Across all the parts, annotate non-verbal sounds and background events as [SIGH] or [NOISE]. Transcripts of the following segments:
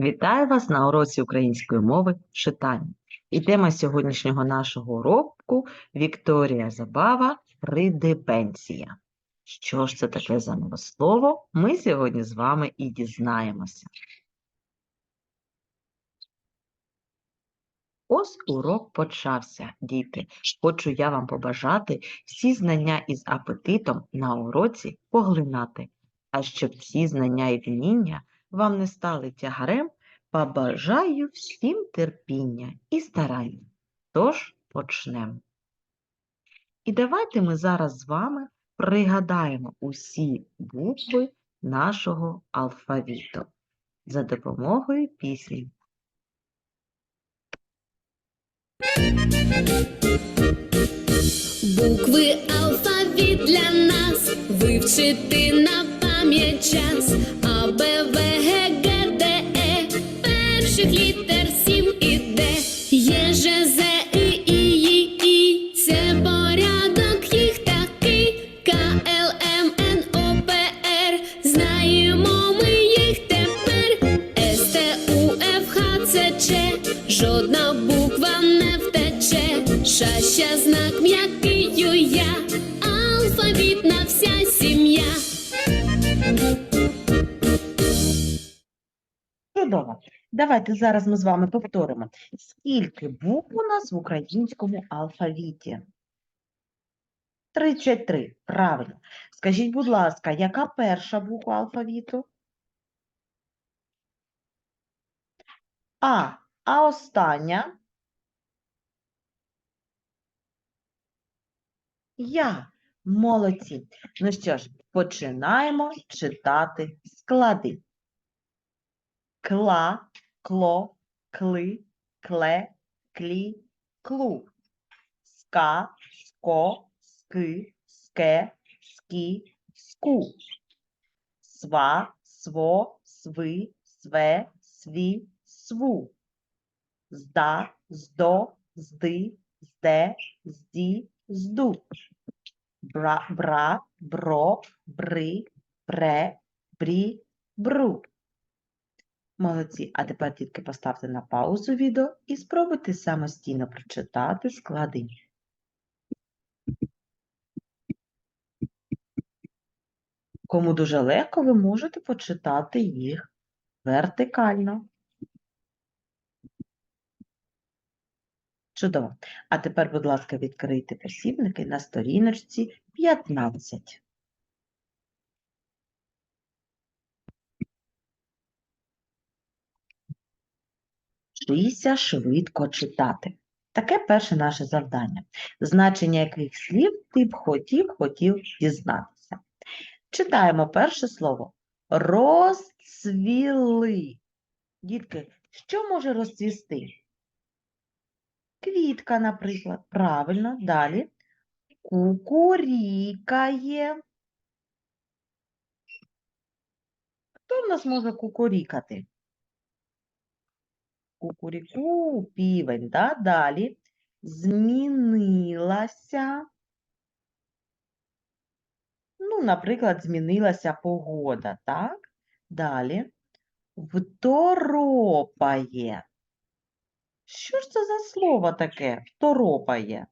Вітаю вас на уроці української мови читання. І тема сьогоднішнього нашого уроку Вікторія Забава Придебенція. Що ж це таке за нове слово? Ми сьогодні з вами і дізнаємося. Ось урок почався, діти. Хочу я вам побажати всі знання із апетитом на уроці поглинати, а щоб всі знання і вміння вам не стали тягарем, побажаю всім терпіння і старання. Тож почнемо. І давайте ми зараз з вами пригадаємо усі букви нашого алфавіту за допомогою пісні. Букви алфавіт для нас вивчити на пам'ять час. Є, же зе І, І, І, І. Це порядок їх такий. К, Л, М, Н, О, П, Р. Знаємо ми їх тепер. С, Т, У, Ф, Х, Ц, Ч. Жодна буква не втече. Шаща знак м'який Давайте зараз ми з вами повторимо. Скільки букв у нас в українському алфавіті? 33. Правильно. Скажіть, будь ласка, яка перша буква алфавіту? А. А остання? Я. Молодці. Ну що ж, починаємо читати склади. Кла, кло, кли, кле, клі, клу. Ска, ско, ски, ске, скі, ску. Сва, сво, сви, све, сві, сву. Зда, здо, зди, зде, зді, зду. Бра, бра, бро, бри, бре, брі, бру. Молодці. А тепер тільки поставте на паузу відео і спробуйте самостійно прочитати склади. Кому дуже легко, ви можете почитати їх вертикально. Чудово. А тепер, будь ласка, відкрийте посібники на сторіночці 15. Вчися швидко читати. Таке перше наше завдання. Значення яких слів ти б хотів, хотів дізнатися. Читаємо перше слово. Розцвіли. Дітки, що може розцвісти? Квітка, наприклад. Правильно, далі. Кукурікає. Хто в нас може кукурікати? Кукуріку, півень, да? Далі. Змінилася. Ну, наприклад, змінилася погода, так? Далі. Второпає. Що ж це за слово таке? Второпає.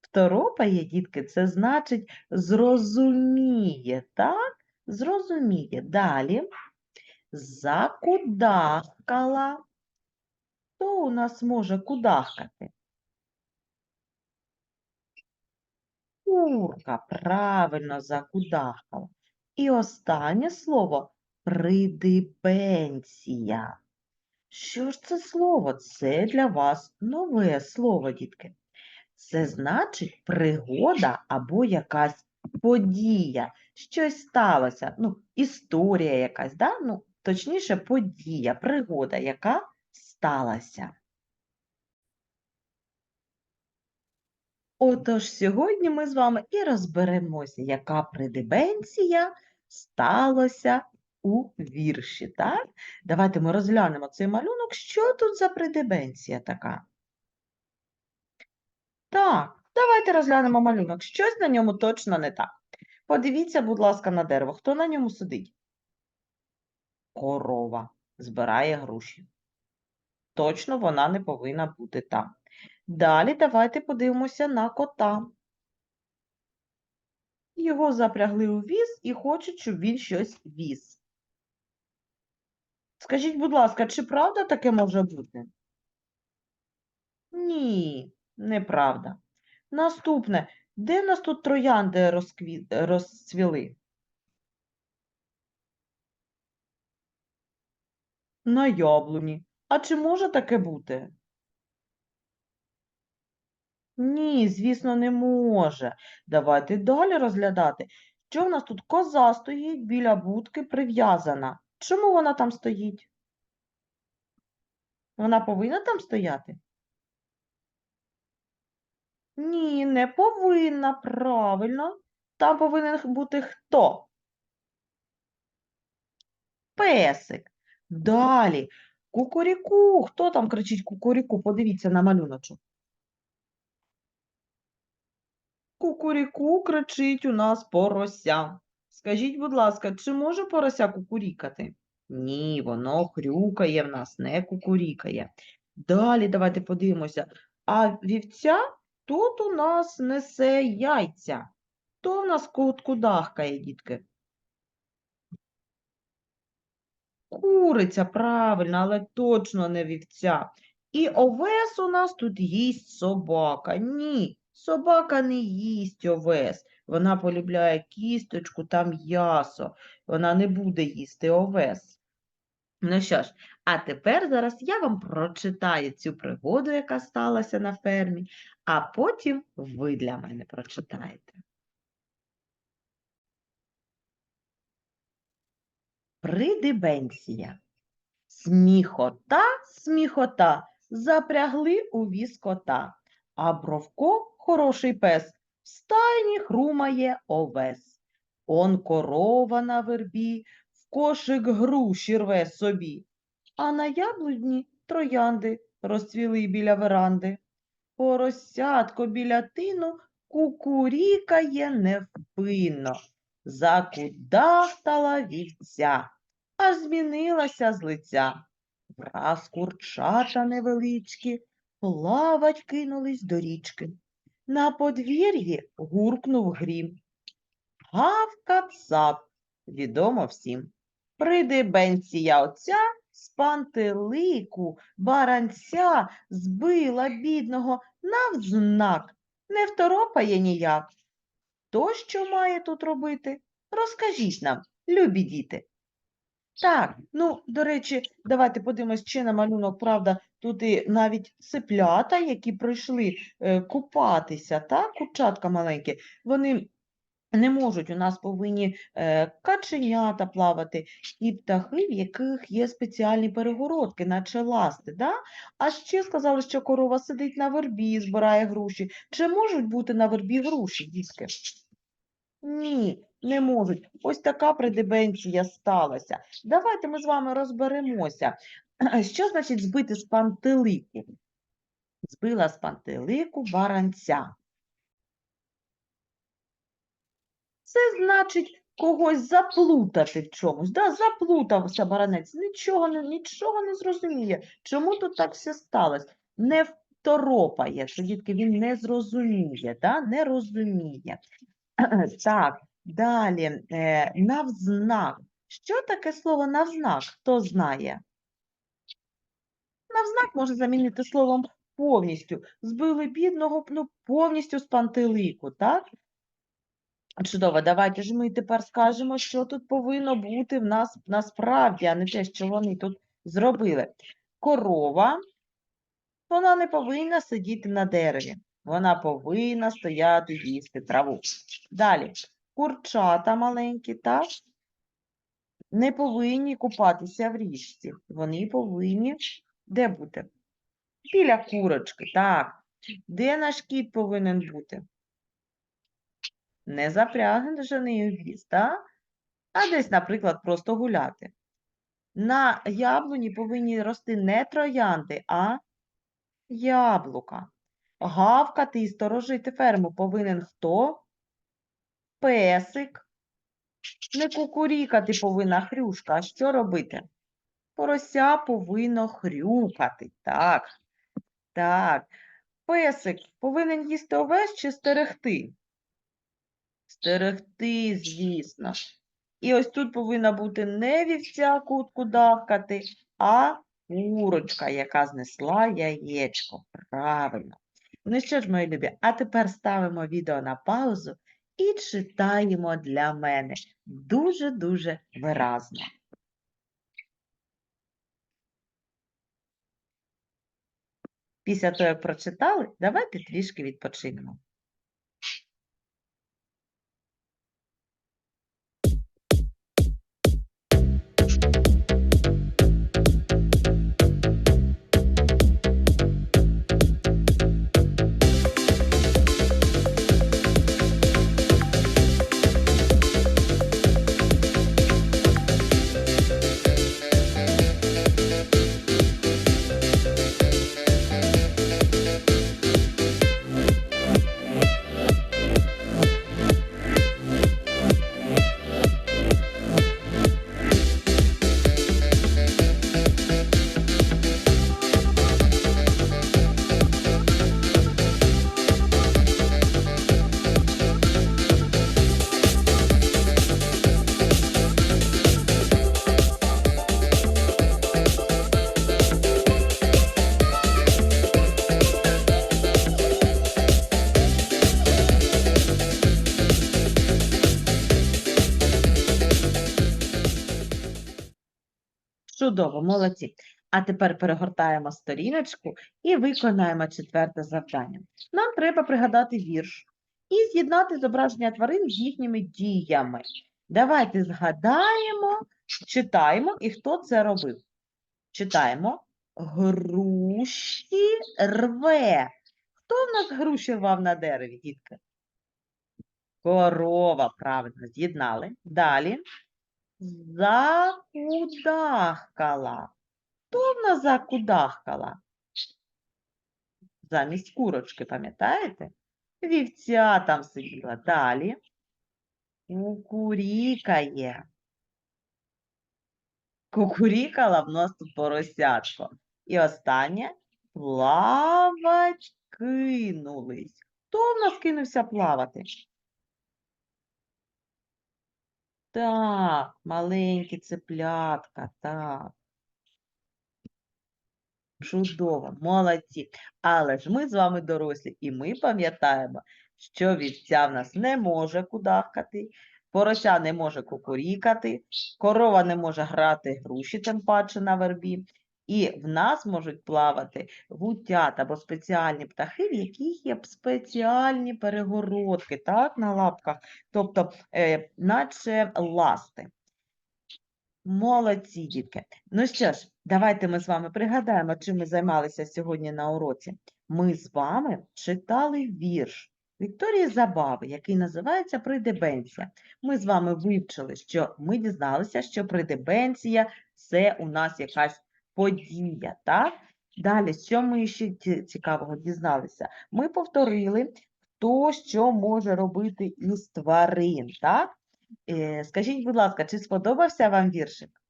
Второпає, дітки, це значить зрозуміє, так? Зрозуміє. Далі. Закудахкала. Хто у нас може кудахкати? Курка, правильно закудахкала. І останнє слово придибенція. Що ж це слово? Це для вас нове слово, дітки. Це значить пригода або якась подія. Щось сталося, ну, історія якась, да? ну, точніше, подія, пригода, яка сталася. Отож, сьогодні ми з вами і розберемося, яка придибенція сталося у вірші, так? Давайте ми розглянемо цей малюнок. Що тут за придибенція така? Так, давайте розглянемо малюнок. Щось на ньому точно не так. Подивіться, будь ласка, на дерево. Хто на ньому сидить? Корова збирає груші. Точно вона не повинна бути там. Далі давайте подивимося на кота. Його запрягли у віз і хочуть, щоб він щось віз. Скажіть, будь ласка, чи правда таке може бути? Ні, неправда. Наступне. Де в нас тут троянди розкві... розцвіли? На яблуні. А чи може таке бути? Ні, звісно, не може. Давайте далі розглядати. Що в нас тут коза стоїть біля будки прив'язана. Чому вона там стоїть? Вона повинна там стояти? Ні, не повинна, правильно. Там повинен бути хто? Песик. Далі. Кукуріку. Хто там кричить кукуріку? Подивіться на малюночок. Кукуріку кричить у нас порося. Скажіть, будь ласка, чи може порося кукурікати? Ні, воно хрюкає в нас, не кукурікає. Далі давайте подивимося. А вівця тут у нас несе яйця. Хто в нас кут кудахкає, дітки? Куриця, правильно, але точно не вівця. І овес у нас тут їсть собака. Ні, собака не їсть овес. Вона полюбляє кісточку та м'ясо. Вона не буде їсти овес. Ну що ж, а тепер зараз я вам прочитаю цю пригоду, яка сталася на фермі, а потім ви для мене прочитаєте. Придибенція. Сміхота, сміхота, запрягли у віз кота, а Бровко, хороший пес, в стайні хрумає овес. Он корова на вербі, в кошик груші рве собі, а на яблуні троянди розцвіли біля веранди. Поросятко біля тину кукурікає невпинно, закудахтала вівця аж змінилася з лиця. Враз курчата невеличкі плавать кинулись до річки. На подвір'ї гуркнув грім. Гавка цап, відомо всім. Придибенція оця з пантелику баранця збила бідного навзнак, не второпає ніяк. То, що має тут робити? Розкажіть нам, любі діти. Так, ну, до речі, давайте подивимось чи на малюнок, правда, тут і навіть сиплята, які прийшли е, купатися, так, курчатка маленькі, вони не можуть, у нас повинні е, каченята плавати, і птахи, в яких є спеціальні перегородки, наче ласти, да? А ще сказали, що корова сидить на вербі, збирає груші. Чи можуть бути на вербі груші, дітки? Ні, не можуть. Ось така придебенція сталася. Давайте ми з вами розберемося. [CLEARS THROAT] Що значить збити з пантелику? Збила з пантелику баранця. Це значить когось заплутати в чомусь. Да? Заплутався баранець, нічого не, нічого не зрозуміє. Чому тут так все сталося? Не второпає, що дітки він не зрозуміє, да? не розуміє. [CLEARS THROAT] Так, далі. Е, навзнак. Що таке слово навзнак? Хто знає? Навзнак можна замінити словом повністю. Збили бідного ну, повністю з пантелику, так? Чудово, давайте ж ми тепер скажемо, що тут повинно бути в нас насправді, а не те, що вони тут зробили. Корова, вона не повинна сидіти на дереві. Вона повинна стояти їсти траву. Далі, курчата маленькі, так? Не повинні купатися в річці. Вони повинні де бути? Біля курочки, так. Де наш кіт повинен бути? Не запряжений віз, так? А десь, наприклад, просто гуляти. На яблуні повинні рости не троянди, а яблука. Гавкати і сторожити ферму повинен хто? Песик. Не кукурікати повинна хрюшка, а що робити? Порося повинно хрюкати. Так. Так. Песик повинен їсти овес чи стерегти? Стерегти, звісно. І ось тут повинна бути не вівця кутку давкати, а курочка, яка знесла яєчко. Правильно. Ну що ж, мої любі, а тепер ставимо відео на паузу і читаємо для мене дуже-дуже виразно. Після того, як прочитали, давайте трішки відпочинемо. Чудово, молодці. А тепер перегортаємо сторіночку і виконаємо четверте завдання. Нам треба пригадати вірш і з'єднати зображення тварин з їхніми діями. Давайте згадаємо, читаємо, і хто це робив. Читаємо. Груші рве. Хто в нас груші рвав на дереві, дітки? Корова, правильно, з'єднали. Далі. Закудахкала. Хто в нас закудахкала? Замість курочки, пам'ятаєте? Вівця там сиділа. Далі. Кукурікає. Кукурікала в нас тут поросятко. І останнє. Плавать кинулись. Хто в нас кинувся плавати? Так, маленькі цеплятка, так. Чудово, молодці. Але ж ми з вами дорослі, і ми пам'ятаємо, що вівця в нас не може кудахкати, порося не може кукурікати, корова не може грати груші, тим паче на вербі. І в нас можуть плавати гутят або спеціальні птахи, в яких є спеціальні перегородки, так, на лапках, тобто, е, наче ласти. Молодці, дітки. Ну що ж, давайте ми з вами пригадаємо, чим ми займалися сьогодні на уроці. Ми з вами читали вірш Вікторії Забави, який називається Придебенція. Ми з вами вивчили, що ми дізналися, що придебенція – це у нас якась подія, так? Далі, що ми ще цікавого дізналися? Ми повторили, хто що може робити із тварин, так? Е, Скажіть, будь ласка, чи сподобався вам віршик?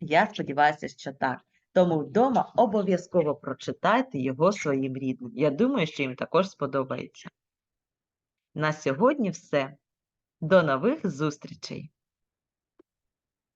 Я сподіваюся, що так. Тому вдома обов'язково прочитайте його своїм рідним. Я думаю, що їм також сподобається. На сьогодні все. До нових зустрічей!